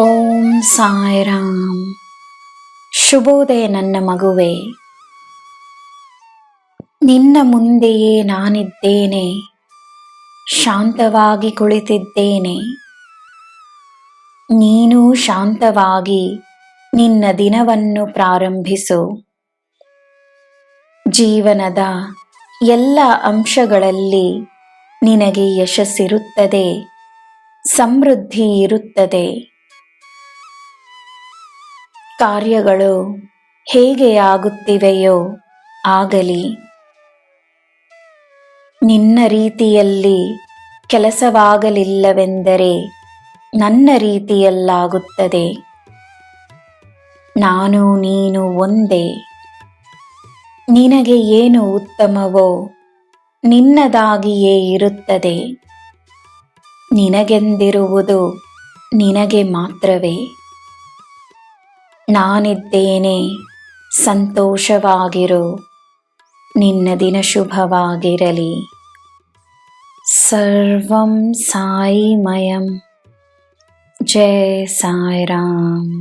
ಓಂ ಸಾಯಿರಾಮ್. ಶುಭೋದಯ ನನ್ನ ಮಗುವೆ. ನಿನ್ನ ಮುಂದೆಯೇ ನಾನಿದ್ದೇನೆ. ಶಾಂತವಾಗಿ ಕುಳಿತಿದ್ದೇನೆ. ನೀನು ಶಾಂತವಾಗಿ ನಿನ್ನ ದಿನವನ್ನು ಪ್ರಾರಂಭಿಸು. ಜೀವನದ ಎಲ್ಲ ಅಂಶಗಳಲ್ಲಿ ನಿನಗೆ ಯಶಸ್ಸಿರುತ್ತದೆ. ಸಮೃದ್ಧಿ ಇರುತ್ತದೆ. ಕಾರ್ಯಗಳು ಹೇಗೆ ಆಗುತ್ತಿವೆಯೋ ಆಗಲಿ. ನಿನ್ನ ರೀತಿಯಲ್ಲಿ ಕೆಲಸವಾಗಲಿಲ್ಲವೆಂದರೆ ನನ್ನ ರೀತಿಯಲ್ಲಾಗುತ್ತದೆ. ನಾನು ನೀನು ಒಂದೇ. ನಿನಗೆ ಏನು ಉತ್ತಮವೋ ನಿನ್ನದಾಗಿಯೇ ಇರುತ್ತದೆ. ನಿನಗೆಂದಿರುವುದು ನಿನಗೆ ಮಾತ್ರವೇ. ನಾನಿದ್ದೇನೆ ಸಂತೋಷವಾಗಿರು ನಿನ್ನ ದಿನ ಶುಭವಾಗಿರಲಿ ಸರ್ವಂ ಸಾಯಿಮಯಂ ಜಯ ಸಾಯಿರಾಮ್